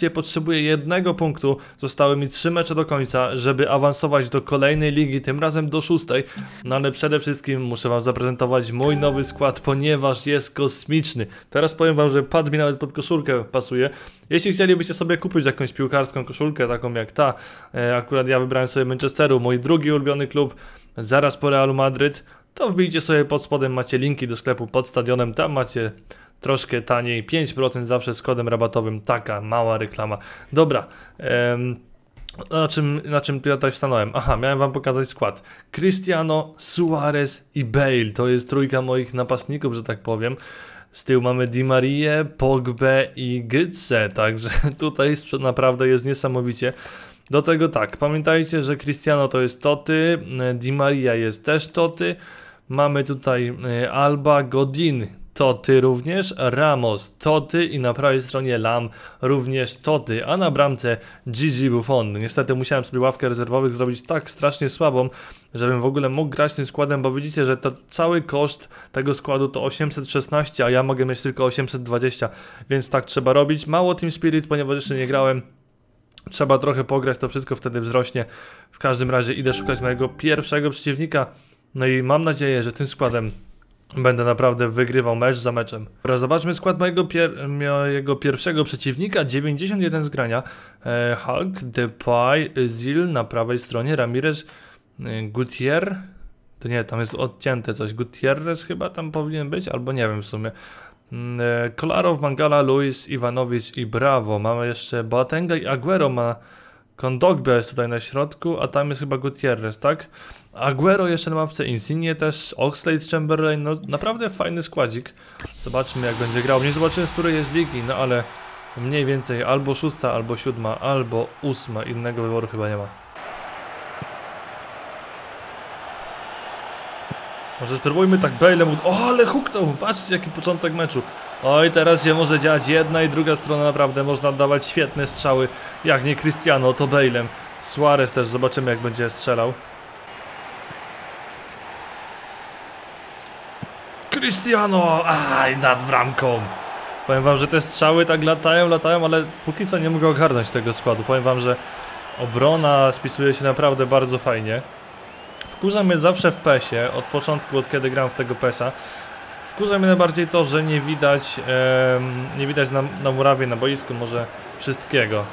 13, potrzebuję jednego punktu. Zostały mi 3 mecze do końca, żeby awansować do kolejnej ligi, tym razem do szóstej. No ale przede wszystkim muszę wam zaprezentować mój nowy skład, ponieważ jest kosmiczny. Teraz powiem wam, że pad mi nawet pod koszulkę pasuje. Jeśli chcielibyście sobie kupić jakąś piłkarską koszulkę, taką jak ta, e, akurat ja wybrałem sobie Manchesteru, mój drugi ulubiony klub, zaraz po Realu Madryt, to wbijcie sobie pod spodem, macie linki do sklepu pod stadionem, tam macie troszkę taniej, 5% zawsze z kodem rabatowym, taka mała reklama. Dobra, em, na czym, na czym ja tutaj stanąłem? Aha, miałem wam pokazać skład. Cristiano, Suarez i Bale, to jest trójka moich napastników, że tak powiem. Z tyłu mamy Di Marię, Pogbę i Gytse, także tutaj naprawdę jest niesamowicie. Do tego tak, pamiętajcie, że Cristiano to jest Toty, Di Maria jest też Toty, mamy tutaj e, Alba, Godin, Toty również, Ramos, Toty i na prawej stronie Lam również Toty, a na bramce Gigi Buffon. Niestety musiałem sobie ławkę rezerwowych zrobić tak strasznie słabą, żebym w ogóle mógł grać tym składem, bo widzicie, że to cały koszt tego składu to 816, a ja mogę mieć tylko 820, więc tak trzeba robić. Mało Team Spirit, ponieważ jeszcze nie grałem. Trzeba trochę pograć, to wszystko wtedy wzrośnie. W każdym razie idę szukać mojego pierwszego przeciwnika. No i mam nadzieję, że tym składem będę naprawdę wygrywał mecz za meczem. Teraz zobaczmy skład mojego, pier mojego pierwszego przeciwnika. 91 zgrania. E, Hulk, Depay, Zil na prawej stronie, Ramirez, e, Gutier. To nie, tam jest odcięte coś. Gutierrez chyba tam powinien być, albo nie wiem w sumie. Mm, e, Kolarow, Mangala, Luis, Iwanowicz i Brawo. Mamy jeszcze Boatenga i Aguero ma Kondogbia jest tutaj na środku, a tam jest chyba Gutierrez, tak? Aguero jeszcze na mapce, Insigne też, Oxlade, Chamberlain, no naprawdę fajny składzik. Zobaczmy jak będzie grał. Nie zobaczyłem z której jest ligi, no ale mniej więcej albo szósta, albo siódma, albo ósma. Innego wyboru chyba nie ma. Może spróbujmy tak Bale'em. O, ale huknął! Patrzcie jaki początek meczu. Oj, teraz się może dziać jedna i druga strona naprawdę można oddawać świetne strzały. Jak nie Cristiano, to Bale'em. Suarez też, zobaczymy jak będzie strzelał. Cristiano! Aj, nad bramką. Powiem wam, że te strzały tak latają, latają, ale póki co nie mogę ogarnąć tego składu. Powiem wam, że obrona spisuje się naprawdę bardzo fajnie. Wkurza mnie zawsze w PESie, od początku, od kiedy gram w tego PESa. Wkurza mnie najbardziej to, że nie widać, e, nie widać na, na murawie, na boisku może wszystkiego.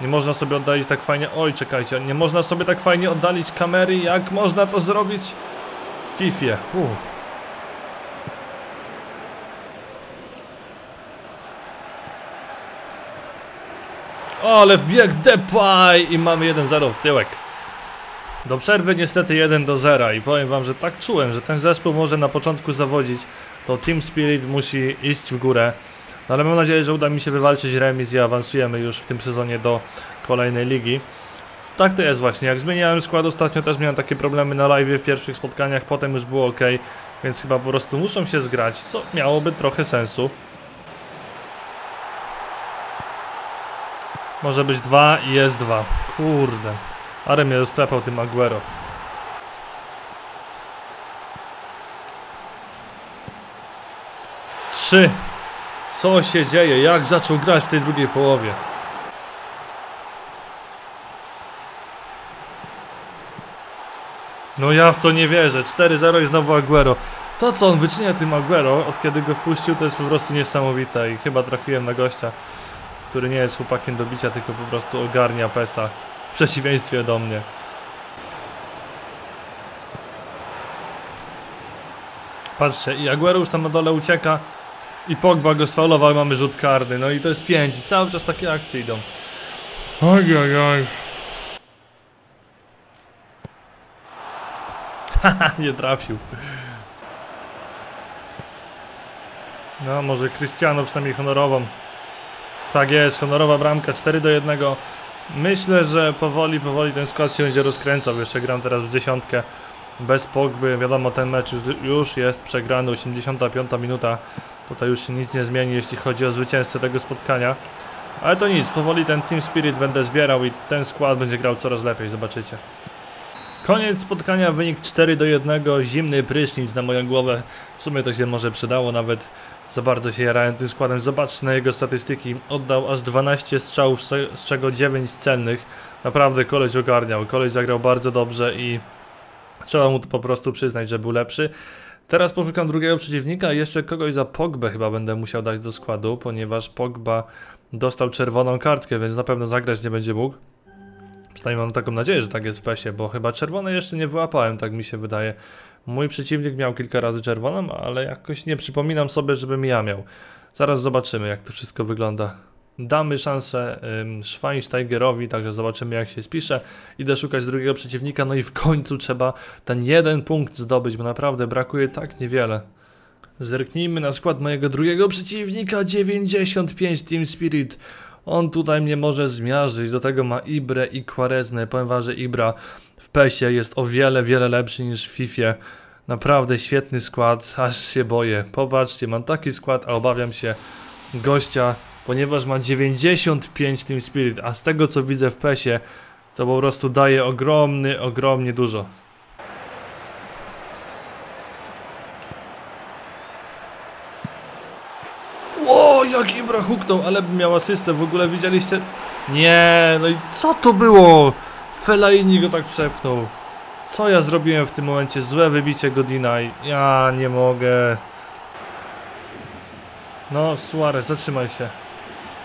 Nie można sobie oddalić tak fajnie, oj czekajcie, nie można sobie tak fajnie oddalić kamery, jak można to zrobić w Fifie. Uh. O, ale wbieg Depay i mamy 1-0 w tyłek. Do przerwy niestety 1 do 0 i powiem wam, że tak czułem, że ten zespół może na początku zawodzić, to Team Spirit musi iść w górę. No ale mam nadzieję, że uda mi się wywalczyć remis i awansujemy już w tym sezonie do kolejnej ligi. Tak to jest właśnie, jak zmieniałem skład ostatnio też miałem takie problemy na live w pierwszych spotkaniach, potem już było ok, więc chyba po prostu muszą się zgrać, co miałoby trochę sensu. Może być dwa i jest dwa. Kurde. Ale mnie rozklepał tym Aguero. Trzy. Co się dzieje? Jak zaczął grać w tej drugiej połowie? No ja w to nie wierzę. 4-0 i znowu Aguero. To co on wyczynia tym Aguero, od kiedy go wpuścił, to jest po prostu niesamowite i chyba trafiłem na gościa, który nie jest chłopakiem do bicia, tylko po prostu ogarnia pesa. W przeciwieństwie do mnie. Patrzcie, i Aguero już tam na dole ucieka i Pogba go sfaulował mamy rzut karny. No i to jest 5 i cały czas takie akcje idą. Oj, oj, oj. Haha, nie trafił. No, może Cristiano przynajmniej honorową. Tak jest, honorowa bramka, 4 do 1. Myślę, że powoli, powoli ten skład się będzie rozkręcał. Jeszcze gram teraz w dziesiątkę bez Pogby. Wiadomo, ten mecz już jest przegrany, 85 minuta. Tutaj już się nic nie zmieni, jeśli chodzi o zwycięzcę tego spotkania. Ale to nic, powoli ten Team Spirit będę zbierał i ten skład będzie grał coraz lepiej, zobaczycie. Koniec spotkania, wynik 4 do 1, zimny prysznic na moją głowę. W sumie to się może przydało, nawet za bardzo się jarałem tym składem. Zobaczcie na jego statystyki. Oddał aż 12 strzałów, z czego 9 celnych. Naprawdę koleś ogarniał, koleś zagrał bardzo dobrze i trzeba mu to po prostu przyznać, że był lepszy. Teraz poszukam drugiego przeciwnika i jeszcze kogoś za Pogbę chyba będę musiał dać do składu, ponieważ Pogba dostał czerwoną kartkę, więc na pewno zagrać nie będzie mógł. Przynajmniej mam taką nadzieję, że tak jest w PESie, bo chyba czerwone jeszcze nie wyłapałem, tak mi się wydaje. Mój przeciwnik miał kilka razy czerwoną, ale jakoś nie przypominam sobie, żebym ja miał. Zaraz zobaczymy, jak to wszystko wygląda. Damy szansę ym, Schweinsteigerowi, także zobaczymy jak się spisze. Idę szukać drugiego przeciwnika, no i w końcu trzeba ten jeden punkt zdobyć, bo naprawdę brakuje tak niewiele. Zerknijmy na skład mojego drugiego przeciwnika, 95 Team Spirit. On tutaj mnie może zmiażyć, do tego ma Ibre i Quaresmę. Powiem wam, że Ibra w PESie jest o wiele, wiele lepszy niż w FIFA. Naprawdę świetny skład, aż się boję. Popatrzcie, mam taki skład, a obawiam się gościa, ponieważ ma 95 Team Spirit, a z tego co widzę w PESie, to po prostu daje ogromny, ogromnie dużo. O, jak Ibra huknął, ale bym miał asystę, w ogóle widzieliście? Nie, no i co to było? Fellaini go tak przepchnął. Co ja zrobiłem w tym momencie? Złe wybicie Godina i ja nie mogę. No, Suarez, zatrzymaj się.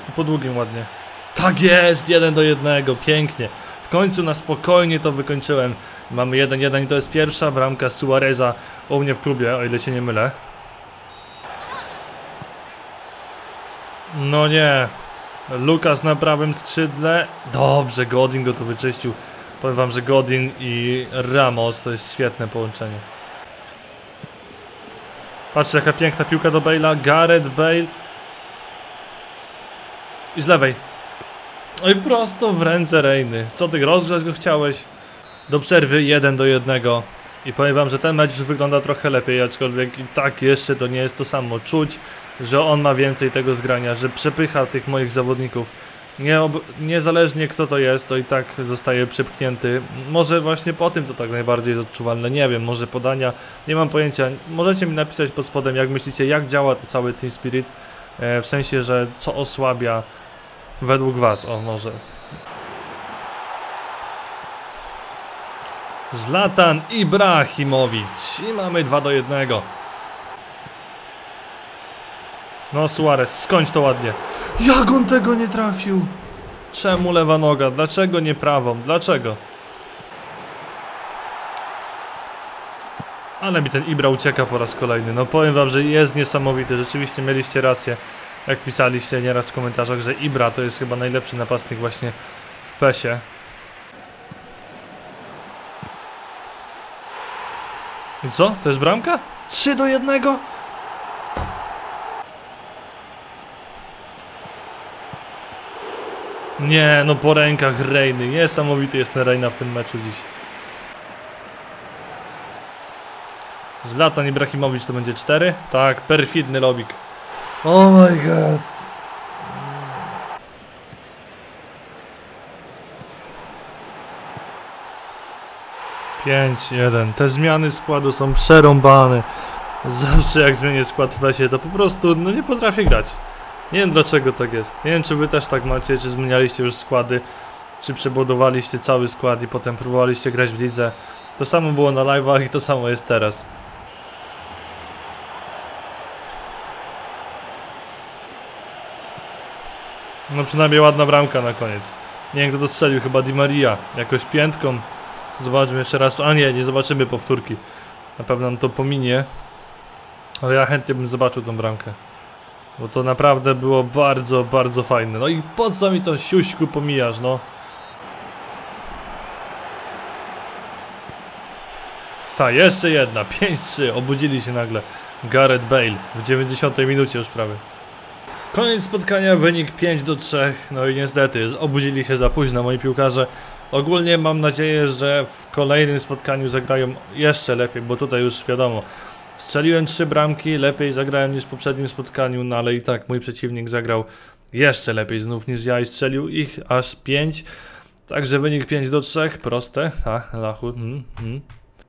I po długim ładnie. Tak jest, jeden do jednego, pięknie. W końcu na spokojnie to wykończyłem. Mamy 1-1 i to jest pierwsza bramka Suareza u mnie w klubie, o ile się nie mylę. No nie. Lukas na prawym skrzydle. Dobrze, Godin go tu wyczyścił. Powiem wam, że Godin i Ramos to jest świetne połączenie. Patrzcie, jaka piękna piłka do Bale'a. Gareth Bale. I z lewej. No i prosto w ręce Rejny. Co ty, rozgrzać go chciałeś? Do przerwy 1 do 1. I powiem wam, że ten mecz już wygląda trochę lepiej, aczkolwiek i tak jeszcze to nie jest to samo. Czuć, że on ma więcej tego zgrania, że przepycha tych moich zawodników. Nie niezależnie kto to jest, to i tak zostaje przepchnięty. Może właśnie po tym to tak najbardziej jest odczuwalne, nie wiem, może podania, nie mam pojęcia. Możecie mi napisać pod spodem, jak myślicie, jak działa to cały Team Spirit, e, w sensie, że co osłabia według was, o może. Zlatan Ibrahimowicz i mamy 2 do 1. No Suarez, skończ to ładnie. Jak on tego nie trafił? Czemu lewa noga? Dlaczego nie prawą? Dlaczego? Ale mi ten Ibra ucieka po raz kolejny. No powiem wam, że jest niesamowity. Rzeczywiście mieliście rację. Jak pisaliście nieraz w komentarzach, że Ibra to jest chyba najlepszy napastnik właśnie w PESie. I co? To jest bramka? 3 do 1? Nie, no po rękach Rejny. Niesamowity jest ten Rejna w tym meczu dziś. Zlatan Ibrahimowicz to będzie 4? Tak, perfidny lobik. Oh my god. Pięć, jeden. Te zmiany składu są przerąbane. Zawsze jak zmienię skład w lesie, to po prostu no nie potrafię grać. Nie wiem dlaczego tak jest. Nie wiem czy wy też tak macie, czy zmienialiście już składy, czy przebudowaliście cały skład i potem próbowaliście grać w lidze. To samo było na live'ach i to samo jest teraz. No przynajmniej ładna bramka na koniec. Nie wiem kto to strzelił, chyba Di Maria. Jakoś piętką. Zobaczmy jeszcze raz. A nie, nie zobaczymy powtórki. Na pewno nam to pominie. Ale ja chętnie bym zobaczył tą bramkę. Bo to naprawdę było bardzo, bardzo fajne. No i po co mi to siuśku pomijasz, no? Ta, jeszcze jedna. 5-3. Obudzili się nagle. Gareth Bale w 90 minucie już prawie. Koniec spotkania, wynik 5 do 3. No i niestety, obudzili się za późno moi piłkarze. Ogólnie mam nadzieję, że w kolejnym spotkaniu zagrają jeszcze lepiej, bo tutaj już wiadomo, Strzeliłem trzy bramki, lepiej zagrałem niż w poprzednim spotkaniu, no ale i tak mój przeciwnik zagrał jeszcze lepiej znów niż ja i strzelił ich aż pięć. Także wynik 5 do 3, proste, ha, lachu. Mm, mm.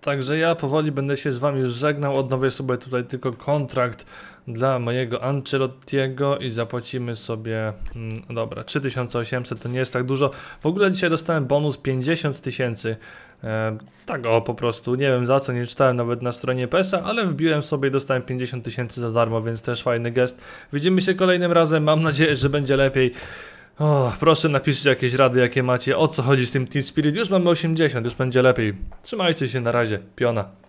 Także ja powoli będę się z wami już żegnał, odnowię sobie tutaj tylko kontrakt dla mojego Ancelottiego i zapłacimy sobie, mm, dobra, 3800 to nie jest tak dużo. W ogóle dzisiaj dostałem bonus 50 tysięcy, e, tak o po prostu, nie wiem za co, nie czytałem nawet na stronie PESA, ale wbiłem sobie i dostałem 50 tysięcy za darmo, więc też fajny gest. Widzimy się kolejnym razem, mam nadzieję, że będzie lepiej. O, proszę napiszcie jakieś rady, jakie macie, o co chodzi z tym Team Spirit. Już mamy 80, już będzie lepiej. Trzymajcie się, na razie, piona.